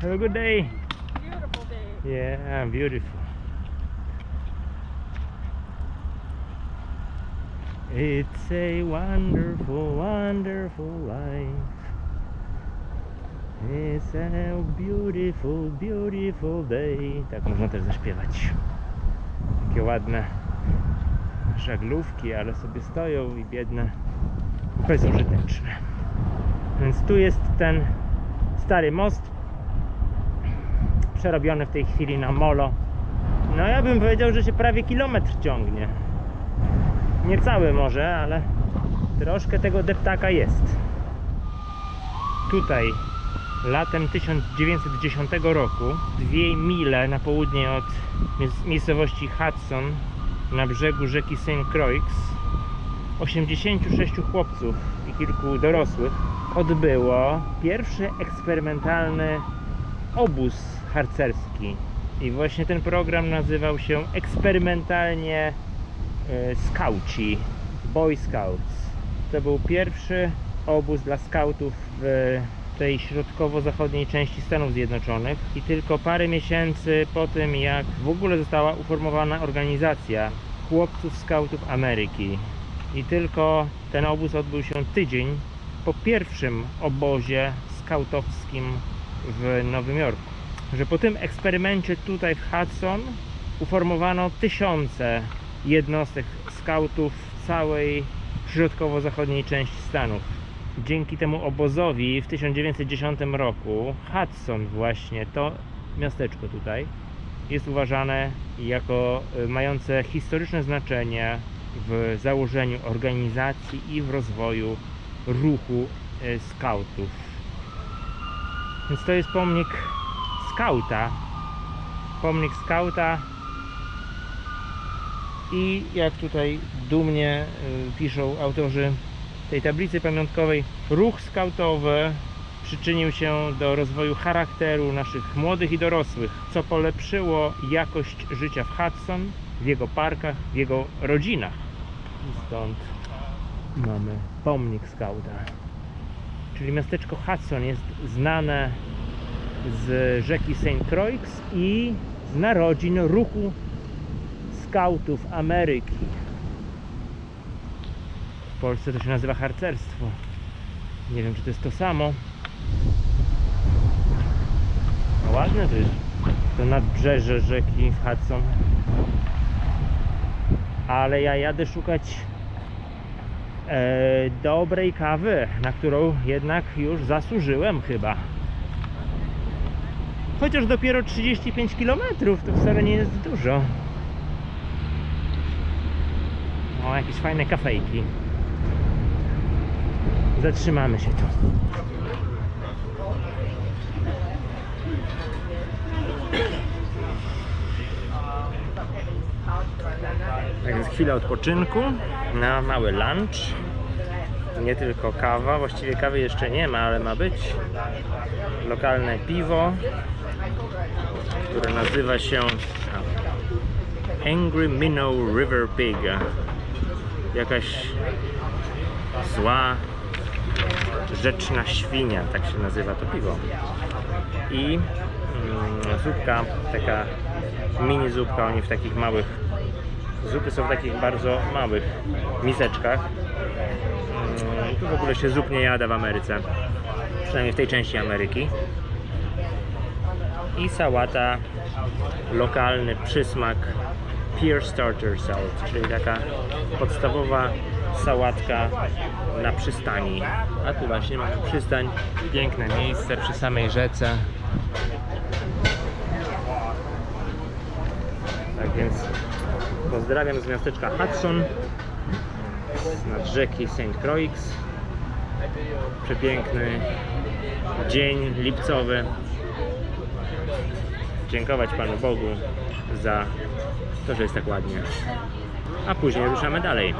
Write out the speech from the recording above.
Have a good day. Beautiful day. Yeah, beautiful. It's a wonderful, wonderful life. It's a beautiful, beautiful day. Tak można też zaśpiewać. Takie ładne żaglówki, ale sobie stoją i biedne, bezużyteczne. Więc tu jest ten stary most, przerobiony w tej chwili na molo. No ja bym powiedział, że się prawie kilometr ciągnie. Nie cały może, ale troszkę tego deptaka jest. Tutaj latem 1910 roku, dwie mile na południe od miejscowości Hudson na brzegu rzeki St. Croix 86 chłopców i kilku dorosłych odbyło pierwszy eksperymentalny obóz harcerski. I właśnie ten program nazywał się eksperymentalnie e, Skauci, Boy Scouts. To był pierwszy obóz dla skautów w tej środkowo-zachodniej części Stanów Zjednoczonych i tylko parę miesięcy po tym, jak w ogóle została uformowana organizacja chłopców skautów Ameryki. I tylko ten obóz odbył się tydzień po pierwszym obozie skautowskim w Nowym Jorku. Że po tym eksperymencie tutaj w Hudson uformowano tysiące jednostek skautów w całej środkowo-zachodniej części Stanów. Dzięki temu obozowi w 1910 roku Hudson właśnie, to miasteczko tutaj, jest uważane jako y, mające historyczne znaczenie w założeniu organizacji i w rozwoju ruchu y, skautów. Więc to jest pomnik skauta. Pomnik skauta. I jak tutaj dumnie y, piszą autorzy tej tablicy pamiątkowej, ruch skautowy przyczynił się do rozwoju charakteru naszych młodych i dorosłych, co polepszyło jakość życia w Hudson, w jego parkach, w jego rodzinach. I stąd mamy pomnik skauta. Czyli miasteczko Hudson jest znane z rzeki St. Croix i z narodzin ruchu skautów Ameryki. W Polsce to się nazywa harcerstwo. Nie wiem, czy to jest to samo. No ładne to jest to nadbrzeże rzeki Hudson. Ale ja jadę szukać dobrej kawy, na którą jednak już zasłużyłem chyba. Chociaż dopiero 35 km to wcale nie jest dużo. O, jakieś fajne kafejki. Zatrzymamy się tu. Tak jest chwila odpoczynku na mały lunch. Nie tylko kawa, właściwie kawy jeszcze nie ma, ale ma być. Lokalne piwo, które nazywa się Angry Minnow River Pig. Jakaś zła, rzeczna świnia, tak się nazywa to piwo. I mm, zupka, taka mini zupka, oni w takich małych, zupy są w takich bardzo małych miseczkach. Mm, tu w ogóle się zup nie jada w Ameryce, przynajmniej w tej części Ameryki. I sałata, lokalny przysmak Pier Starter Salad, czyli taka podstawowa sałatka na przystani. A tu właśnie mamy przystań, piękne miejsce przy samej rzece. Tak więc pozdrawiam z miasteczka Hudson nad rzeki St. Croix. Przepiękny dzień lipcowy. Dziękować Panu Bogu za to, że jest tak ładnie. A później ruszamy dalej.